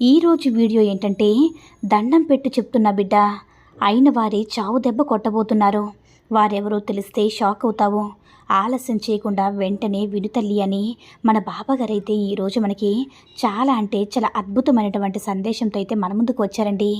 ఈరోజు వీడియో ఏంటంటే దండం పెట్టి చెప్తున్న బిడ్డ అయిన వారి చావు దెబ్బ కొట్టబోతున్నారు. వారెవరో తెలిస్తే షాక్ అవుతావు. ఆలస్యం చేయకుండా వెంటనే వినుతల్లి అని మన బాబాగారైతే ఈరోజు మనకి చాలా అంటే చాలా అద్భుతమైనటువంటి సందేశంతో అయితే మన ముందుకు వచ్చారండి.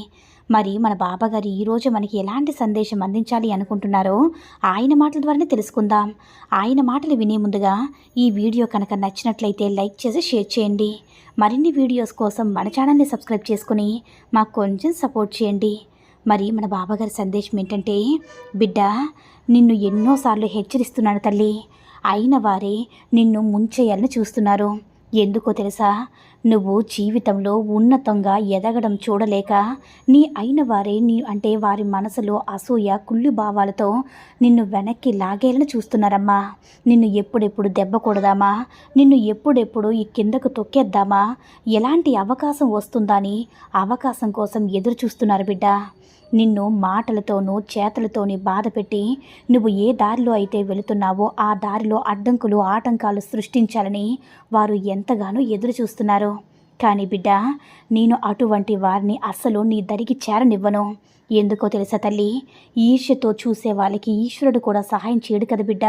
మరి మన బాబాగారు ఈరోజు మనకి ఎలాంటి సందేశం అందించాలి అనుకుంటున్నారో ఆయన మాటల ద్వారానే తెలుసుకుందాం. ఆయన మాటలు వినే ముందుగా ఈ వీడియో కనుక నచ్చినట్లయితే లైక్ చేసి షేర్ చేయండి. మరిన్ని వీడియోస్ కోసం మన ఛానల్ని సబ్స్క్రైబ్ చేసుకుని మాకు కొంచెం సపోర్ట్ చేయండి. మరి మన బాబాగారి సందేశం ఏంటంటే బిడ్డ నిన్ను ఎన్నోసార్లు హెచ్చరిస్తున్నాను తల్లి. అయిన వారే నిన్ను ముంచేయాలని చూస్తున్నారు. ఎందుకో తెలుసా? నువ్వు జీవితంలో ఉన్నతంగా ఎదగడం చూడలేక నీ అయిన వారే నీ అంటే వారి మనసులో అసూయ కుళ్ళు భావాలతో నిన్ను వెనక్కి లాగేయాలని చూస్తున్నారమ్మా. నిన్ను ఎప్పుడెప్పుడు దెబ్బ కొడదామా? నిన్ను ఎప్పుడెప్పుడు ఈ కిందకు తొక్కేద్దామా? ఎలాంటి అవకాశం వస్తుందా అని అవకాశం కోసం ఎదురు చూస్తున్నారు బిడ్డ. నిన్ను మాటలతోనూ చేతలతోని బాధపెట్టి నువ్వు ఏ దారిలో అయితే వెళుతున్నావో ఆ దారిలో అడ్డంకులు ఆటంకాలు సృష్టించాలని వారు ఎంతగానో ఎదురు చూస్తున్నారు కానీ బిడ్డ నేను అటువంటి వారిని అస్సలు నీ దరికి చేరనివ్వను. ఎందుకో తెలుసా తల్లి? ఈర్ష్యతో చూసే వాళ్ళకి ఈశ్వరుడు కూడా సహాయం చేయడు కదా బిడ్డ?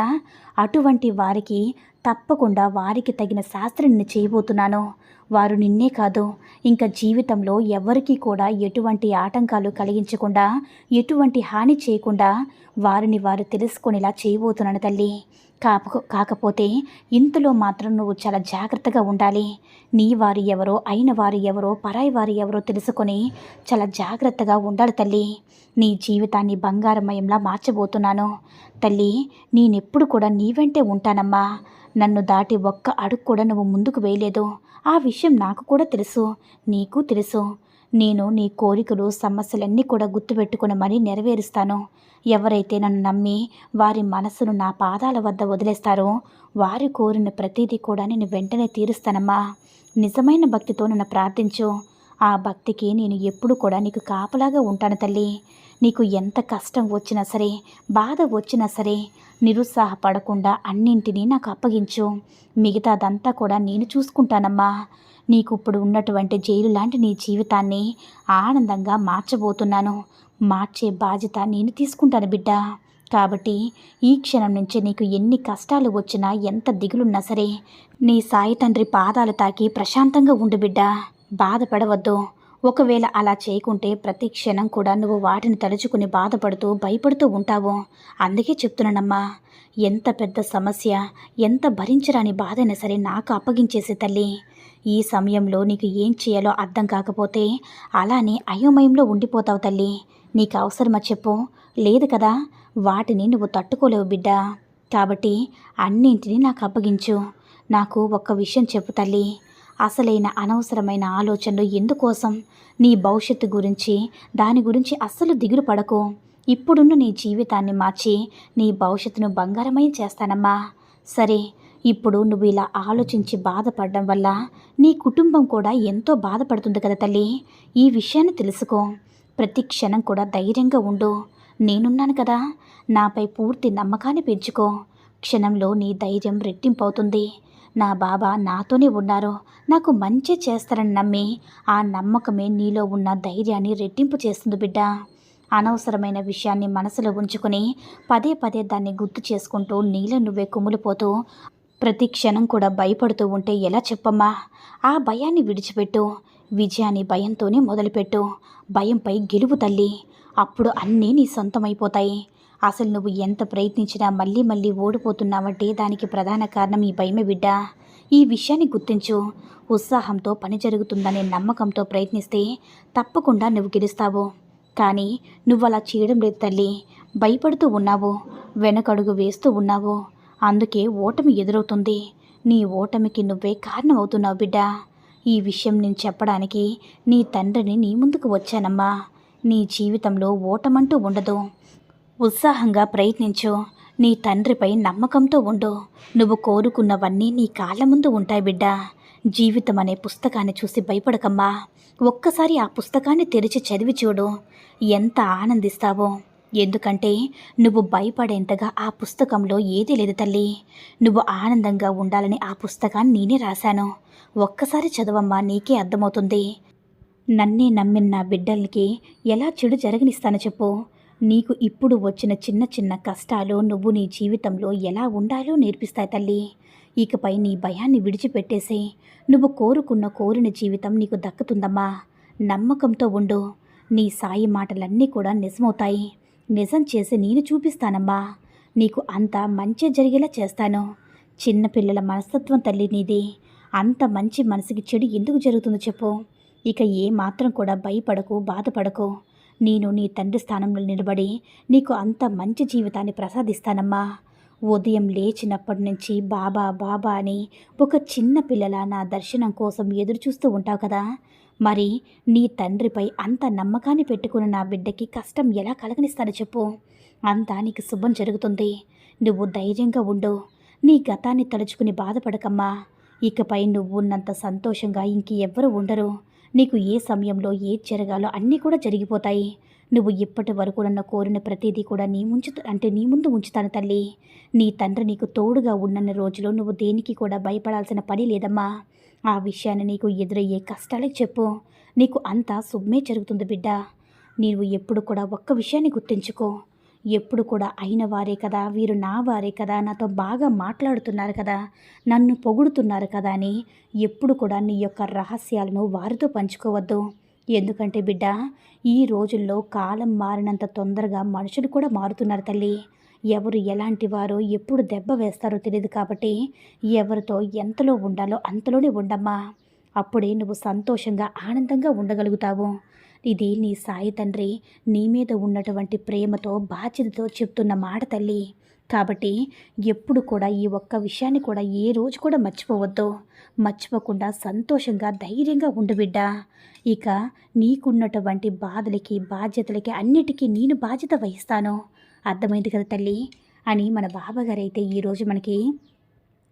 అటువంటి వారికి తప్పకుండా వారికి తగిన శాస్త్రం నేను చేయబోతున్నాను. వారు నిన్నే కాదు ఇంకా జీవితంలో ఎవరికీ కూడా ఎటువంటి ఆటంకాలు కలిగించకుండా ఎటువంటి హాని చేయకుండా వారిని వారు తెలుసుకునేలా చేయబోతున్నాను తల్లి. కాప కాకపోతే ఇంతలో మాత్రం నువ్వు చాలా జాగ్రత్తగా ఉండాలి. నీ వారు ఎవరో అయిన వారు ఎవరో పరాయి వారు ఎవరో తెలుసుకొని చాలా జాగ్రత్తగా ఉండాలి తల్లి. నీ జీవితాన్ని బంగారమయంలా మార్చబోతున్నాను. తల్లి నేనెప్పుడు కూడా నీ వెంటే ఉంటానమ్మా. నన్ను దాటి ఒక్క అడుగు కూడా నువ్వు ముందుకు వేయలేదు. ఆ విషయం నాకు కూడా తెలుసు. నీకు తెలుసు. నేను నీ కోరికలు సమస్యలన్నీ కూడా గుర్తుపెట్టుకుని మరీ నెరవేరుస్తాను. ఎవరైతే నన్ను నమ్మి వారి మనసును నా పాదాల వద్ద వదిలేస్తారో వారి కోరిన ప్రతిదీ కూడా నేను వెంటనే తీరుస్తానమ్మా. నిజమైన భక్తితో నన్ను ప్రార్థించు. ఆ భక్తికి నేను ఎప్పుడు కూడా నీకు కాపలాగా ఉంటాను తల్లి. నీకు ఎంత కష్టం వచ్చినా సరే బాధ వచ్చినా సరే నిరుత్సాహపడకుండా అన్నింటినీ నాకు అప్పగించు. మిగతాదంతా కూడా నేను చూసుకుంటానమ్మా. నీకు ఇప్పుడు ఉన్నటువంటి జైలు లాంటి నీ జీవితాన్ని ఆనందంగా మార్చబోతున్నాను. మార్చే బాధ్యత నేను తీసుకుంటాను బిడ్డ. కాబట్టి ఈ క్షణం నుంచి నీకు ఎన్ని కష్టాలు వచ్చినా ఎంత దిగులున్నా సరే నీ సాయి తండ్రి పాదాలు తాకి ప్రశాంతంగా ఉండు బిడ్డ. బాధపడవద్దు. ఒకవేళ అలా చేయకుంటే ప్రతి క్షణం కూడా నువ్వు వాటిని తలుచుకుని బాధపడుతూ భయపడుతూ ఉంటావు. అందుకే చెప్తున్నానమ్మా ఎంత పెద్ద సమస్య ఎంత భరించరాని బాధైనా సరే నాకు అప్పగించేసే తల్లి. ఈ సమయంలో నీకు ఏం చేయాలో అర్థం కాకపోతే అలానే అయోమయంలో ఉండిపోతావు తల్లి. నీకు అవసరమా చెప్పు. లేదు కదా వాటిని నువ్వు తట్టుకోలేవు బిడ్డ. కాబట్టి అన్నింటినీ నాకు అప్పగించు. నాకు ఒక్క విషయం చెప్పు తల్లి. అసలైన అనవసరమైన ఆలోచనలు ఎందుకోసం? నీ భవిష్యత్తు గురించి దాని గురించి అస్సలు దిగులు పడకు. ఇప్పుడున్న నీ జీవితాన్ని మార్చి నీ భవిష్యత్తును బంగారమయం చేస్తానమ్మా. సరే ఇప్పుడు నువ్వు ఇలా ఆలోచించి బాధపడడం వల్ల నీ కుటుంబం కూడా ఎంతో బాధపడుతుంది కదా తల్లి. ఈ విషయాన్ని తెలుసుకో. ప్రతి క్షణం కూడా ధైర్యంగా ఉండు. నేనున్నాను కదా. నాపై పూర్తి నమ్మకాన్ని పెంచుకో. క్షణంలో నీ ధైర్యం రెట్టింపవుతుంది. నా బాబా నాతోనే ఉన్నారు నాకు మంచి చేస్తారని నమ్మి ఆ నమ్మకమే నీలో ఉన్న ధైర్యాన్ని రెట్టింపు చేస్తుంది బిడ్డ. అనవసరమైన విషయాన్ని మనసులో ఉంచుకొని పదే పదే దాన్ని గుర్తు చేసుకుంటూ నీలో నువ్వే కుమిలిపోతూ ప్రతి క్షణం కూడా భయపడుతూ ఉంటే ఎలా చెప్పమ్మా? ఆ భయాన్ని విడిచిపెట్టు విజయాన్ని భయంతోనే మొదలుపెట్టు. భయంపై గెలుపు తల్లి అప్పుడు అన్నీ నీ సొంతమైపోతాయి. అసలు నువ్వు ఎంత ప్రయత్నించినా మళ్ళీ మళ్ళీ ఓడిపోతున్నావంటే దానికి ప్రధాన కారణం ఈ భయమే బిడ్డ. ఈ విషయాన్ని గుర్తించు. ఉత్సాహంతో పని జరుగుతుందనే నమ్మకంతో ప్రయత్నిస్తే తప్పకుండా నువ్వు గెలుస్తావు. కానీ నువ్వు అలా చేయడం లేదు తల్లి. భయపడుతూ ఉన్నావు. వెనకడుగు వేస్తూ ఉన్నావు. అందుకే ఓటమి ఎదురవుతుంది. నీ ఓటమికి నువ్వే కారణమవుతున్నావు బిడ్డ. ఈ విషయం నేను చెప్పడానికి నీ తండ్రిని నీ ముందుకు వచ్చానమ్మా. నీ జీవితంలో ఓటమంటూ ఉండదు. ఉత్సాహంగా ప్రయత్నించు. నీ తండ్రిపై నమ్మకంతో ఉండు. నువ్వు కోరుకున్నవన్నీ నీ కాళ్ళ ముందు ఉంటాయి బిడ్డ. జీవితం అనే పుస్తకాన్ని చూసి భయపడకమ్మా. ఒక్కసారి ఆ పుస్తకాన్ని తెరిచి చదివి చూడు. ఎంత ఆనందిస్తావో. ఎందుకంటే నువ్వు భయపడేంతగా ఆ పుస్తకంలో ఏదీ లేదు తల్లి. నువ్వు ఆనందంగా ఉండాలని ఆ పుస్తకాన్ని నేనే రాశాను. ఒక్కసారి చదవమ్మా నీకే అర్థమవుతుంది. నన్నే నమ్మిన నా బిడ్డలకి ఎలా చెడు జరగనిస్తాను చెప్పు. నీకు ఇప్పుడు వచ్చిన చిన్న చిన్న కష్టాలు నువ్వు నీ జీవితంలో ఎలా ఉండాలో నేర్పిస్తాయి తల్లి. ఇకపై నీ భయాన్ని విడిచిపెట్టేసి నువ్వు కోరుకున్న కోరిన జీవితం నీకు దక్కుతుందమ్మా. నమ్మకంతో ఉండు. నీ సాయి మాటలన్నీ కూడా నిజమవుతాయి. నిజం చేసి నేను చూపిస్తానమ్మా. నీకు అంత మంచి జరిగేలా చేస్తాను. చిన్నపిల్లల మనస్తత్వం తల్లి నీది. అంత మంచి మనసుకి చెడు ఎందుకు జరుగుతుందో చెప్పు. ఇక ఏ మాత్రం కూడా భయపడకు బాధపడకు. నేను నీ తండ్రి స్థానంలో నిలబడి నీకు అంత మంచి జీవితాన్ని ప్రసాదిస్తానమ్మా. ఉదయం లేచినప్పటి నుంచి బాబా బాబా అని ఒక చిన్న పిల్లల నా దర్శనం కోసం ఎదురు చూస్తూ ఉంటావు కదా. మరి నీ తండ్రిపై అంత నమ్మకాన్ని పెట్టుకున్న నా బిడ్డకి కష్టం ఎలా కలగనిస్తాను చెప్పు. అంతా నీకు శుభం జరుగుతుంది. నువ్వు ధైర్యంగా ఉండు. నీ గతాన్ని తలుచుకుని బాధపడకమ్మా. ఇకపై నువ్వు ఉన్నంత సంతోషంగా ఇంకెవ్వరూ ఉండరు. నీకు ఏ సమయంలో ఏది జరగాలో అన్నీ కూడా జరిగిపోతాయి. నువ్వు ఇప్పటి వరకు నన్ను కోరిన ప్రతిదీ కూడా నీ ముంచు అంటే నీ ముందు ఉంచుతాను తల్లి. నీ తండ్రి నీకు తోడుగా ఉన్నన్న రోజులో నువ్వు దేనికి కూడా భయపడాల్సిన పని లేదమ్మా. ఆ విషయాన్ని నీకు ఎదురయ్యే కష్టాలకు చెప్పు. నీకు అంతా శుభమే జరుగుతుంది బిడ్డ. నీవు ఎప్పుడు కూడా ఒక్క విషయాన్ని గుర్తుంచుకో. ఎప్పుడు కూడా అయిన వారే కదా వీరు నా వారే కదా నాతో బాగా మాట్లాడుతున్నారు కదా నన్ను పొగుడుతున్నారు కదా అని ఎప్పుడు కూడా నీ యొక్క రహస్యాలను వారితో పంచుకోవద్దు. ఎందుకంటే బిడ్డ ఈ రోజుల్లో కాలం మారినంత తొందరగా మనుషులు కూడా మారుతున్నారు తల్లి. ఎవరు ఎలాంటి వారో ఎప్పుడు దెబ్బ వేస్తారో తెలియదు కాబట్టి ఎవరితో ఎంతలో ఉండాలో అంతలోనే ఉండమ్మా. అప్పుడే నువ్వు సంతోషంగా ఆనందంగా ఉండగలుగుతావు. ఇది నీ సాయి తండ్రి నీ మీద ఉన్నటువంటి ప్రేమతో బాధ్యతతో చెప్తున్న మాట తల్లి. కాబట్టి ఎప్పుడు కూడా ఈ ఒక్క విషయాన్ని కూడా ఏ రోజు కూడా మర్చిపోవద్దు. మర్చిపోకుండా సంతోషంగా ధైర్యంగా ఉండు బిడ్డ. ఇక నీకున్నటువంటి బాధలకి బాధ్యతలకి అన్నిటికీ నేను బాధ్యత వహిస్తాను. అర్థమైంది కదా తల్లి? అని మన బాబాగారు అయితే ఈరోజు మనకి